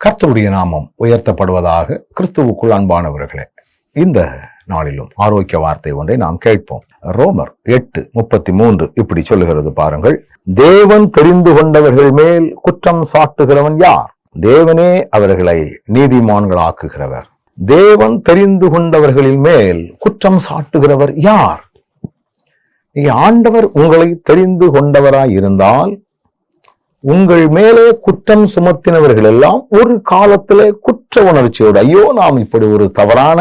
கர்த்தருடைய நாமம் உயர்த்தப்படுவதாக கிறிஸ்துவுக்குள் அன்பானவர்களே இந்த நாளிலும் ஆரோக்கிய வார்த்தை ஒன்றை நாம் கேட்போம். ரோமர் எட்டு முப்பத்தி மூன்று இப்படி சொல்லுகிறது பாருங்கள். தேவன் தெரிந்து கொண்டவர்கள் மேல் குற்றம் சாட்டுகிறவன் யார்? தேவனே அவர்களை நீதிமான்களாக்குகிறவர். தேவன் தெரிந்து கொண்டவர்களின் மேல் குற்றம் சாட்டுகிறவர் யார்? ஆண்டவர் உங்களை தெரிந்து கொண்டவராய் இருந்தால் உங்கள் மேலே குற்றம் சுமத்தினவர்கள் எல்லாம் ஒரு காலத்துல குற்ற உணர்ச்சியோடு ஐயோ நாம் இப்படி ஒரு தவறான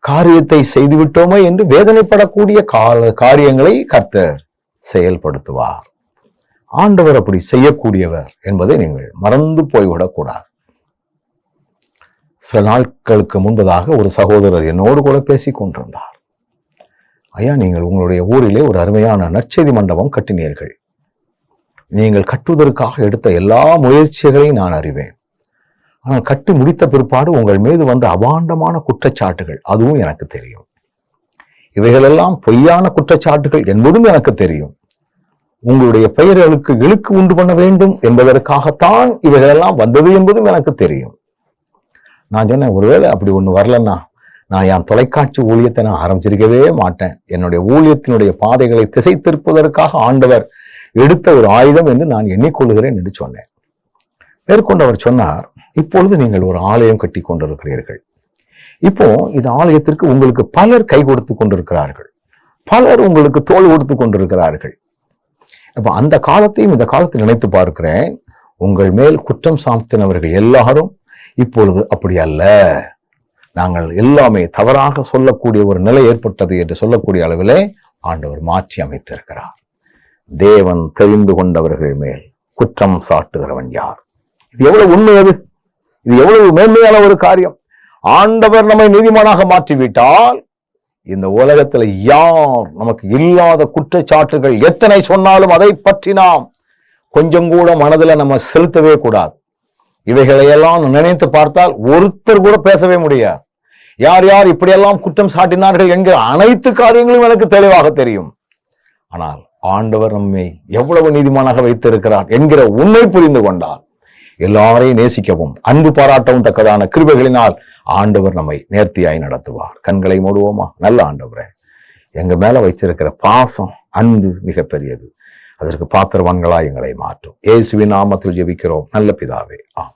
காரியத்தை செய்துவிட்டோமே என்று வேதனைப்படக்கூடிய கால காரியங்களை கர்த்தர் செயல்படுத்துவார். ஆண்டவர் அப்படி செய்யக்கூடியவர் என்பதை நீங்கள் மறந்து போய்விடக்கூடாது. சில நாட்களுக்கு முன்பதாக ஒரு சகோதரர் என்னோடு கூட பேசிக் கொண்டிருந்தார். ஐயா நீங்கள் உங்களுடைய ஊரிலே ஒரு அருமையான நற்செய்தி மண்டபம் கட்டினீர்கள். நீங்கள் கட்டுவதற்காக எடுத்த எல்லா முயற்சிகளையும் நான் அறிவேன். ஆனால் கட்டி முடித்த பிற்பாடு உங்கள் மீது வந்த அபாண்டமான குற்றச்சாட்டுகள் அதுவும் எனக்கு தெரியும். இவைகளெல்லாம் பொய்யான குற்றச்சாட்டுகள் என்பதும் எனக்கு தெரியும். உங்களுடைய பெயர்களுக்கு இழுக்கு உண்டு பண்ண வேண்டும் என்பதற்காகத்தான் இவைகளெல்லாம் வந்தது என்பதும் எனக்கு தெரியும். நான் சொன்னேன் ஒருவேளை அப்படி ஒண்ணு வரலன்னா நான் என் தொலைக்காட்சி ஊழியத்தை நான் ஆரம்பிச்சிருக்கவே மாட்டேன். என்னுடைய ஊழியத்தினுடைய பாதைகளை திசை திருப்பதற்காக ஆண்டவர் எடுத்த ஒரு ஆயுதம் என்று நான் எண்ணிக்கொள்கிறேன் என்று சொன்னேன். மேற்கொண்டு அவர் சொன்னார் இப்பொழுது நீங்கள் ஒரு ஆலயம் கட்டி கொண்டிருக்கிறீர்கள். இப்போ இந்த ஆலயத்திற்கு உங்களுக்கு பலர் கை கொடுத்து கொண்டிருக்கிறார்கள். பலர் உங்களுக்கு தோல் கொடுத்து கொண்டிருக்கிறார்கள். அப்ப அந்த காலத்தையும் இந்த காலத்தை நினைத்து பார்க்கிறேன். உங்கள் மேல் குற்றம் சாத்தினவர்கள் எல்லாரும் இப்பொழுது அப்படி அல்ல. நாங்கள் எல்லாமே தவறாக சொல்லக்கூடிய ஒரு நிலை ஏற்பட்டது என்று சொல்லக்கூடிய அளவிலே ஆண்டவர் மாற்றி அமைத்திருக்கிறார். தேவன் தெரிந்து கொண்டவர்கள் மேல் குற்றம் சாட்டுகிறவன் யார்? இது எவ்வளவு உண்மை அது? இது எவ்வளவு மேன்மையான ஒரு காரியம்? ஆண்டவர் நம்மை நீதிமானாக மாற்றிவிட்டால் இந்த உலகத்துல யார் நமக்கு இல்லாத குற்றச்சாட்டுகள் எத்தனை சொன்னாலும் அதை பற்றி நாம் கொஞ்சம் கூட மனதுல நம்ம செலுத்தவே கூடாது. இவைகளையெல்லாம் நினைத்து பார்த்தால் ஒருத்தர் கூட பேசவே முடியாது. யார் யார் இப்படியெல்லாம் குற்றம் சாட்டினார்கள் என்கிற அனைத்து காரியங்களும் எனக்கு தெளிவாக தெரியும். ஆனால் ஆண்டவர் நம்மை எவ்வளவு நீதிமானாக வைத்திருக்கிறார் என்கிற உண்மை புரிந்து கொண்டார். எல்லாரையும் நேசிக்கவும் அன்பு பாராட்டவும் தக்கதான கிருபைகளினால் ஆண்டவர் நம்மை நேர்த்தியாய் நடத்துவார். கண்களை மூடுவோமா? நல்ல ஆண்டவரே எங்க மேல வச்சிருக்கிற பாசம் அன்பு மிகப்பெரியது. அதற்கு பாத்திரவான்களா எங்களை மாற்றும். இயேசுவின் நாமத்தில் ஜெபிக்கிறோம். நல்ல பிதாவே ஆம்